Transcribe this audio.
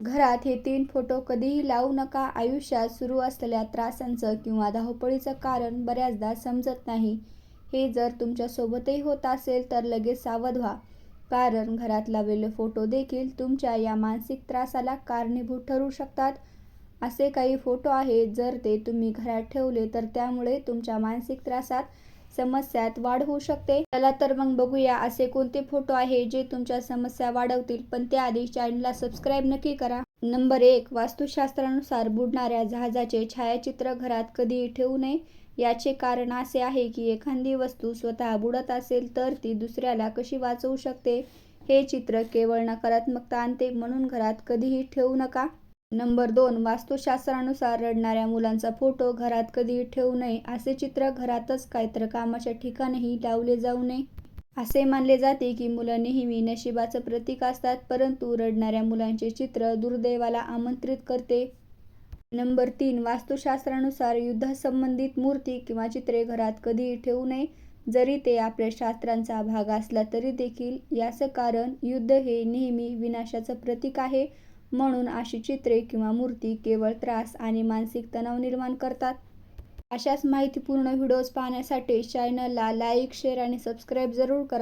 घरात हे तीन फोटो कधीही लावू नका. आयुष्यात सुरू असलेल्या त्रासांचं किंवा धावपळीचं कारण बऱ्याचदा समजत नाही. हे जर तुमच्यासोबतही होत असेल तर लगेच सावध व्हा. कारण घरात लावलेले फोटो देखील तुमच्या या मानसिक त्रासाला कारणीभूत ठरू शकतात. असे काही फोटो आहेत जर ते तुम्ही घरात ठेवले तर त्यामुळे तुमच्या मानसिक त्रासात समस्यात वाढ होऊ शकते. चला तर मग बघूया असे कोणते फोटो आहे जे तुमच्या समस्या वाढवतील. पण त्याआधी चॅनलला सबस्क्राईब नक्की करा. नंबर एक वास्तुशास्त्रानुसार बुडणाऱ्या जहाजाचे छायाचित्र घरात कधीही ठेवू नये. याचे कारण असे आहे की एखादी वस्तू स्वतः बुडत असेल तर ती दुसऱ्याला कशी वाचवू शकते? हे चित्र केवळ नकारात्मकता आणते म्हणून घरात कधीही ठेवू नका. नंबर दोन वास्तुशास्त्रानुसार रडणाऱ्या मुलांचा फोटो घरात कधीही ठेवू नये असे चित्र घरातच काहीतर कामाच्या ठिकाणीही लावले जाऊ नये. असे मानले जाते की मुलं नेहमी नशिबाचं प्रतीक असतात परंतु रडणाऱ्या मुलांचे चित्र दुर्दैवाला आमंत्रित करते. नंबर तीन वास्तुशास्त्रानुसार युद्धासंबंधित मूर्ती किंवा चित्रे घरात कधीही ठेवू नये. जरी ते आपल्या शास्त्रांचा भाग असला तरी देखील याचं कारण युद्ध हे नेहमी विनाशाचं प्रतीक आहे. म्हणून अशी चित्रे किंवा मूर्ती केवळ त्रास आणि मानसिक तणाव निर्माण करतात. अशाच माहितीपूर्ण व्हिडिओज पाहण्यासाठी चॅनलला लाईक शेअर आणि सबस्क्राईब जरूर करा.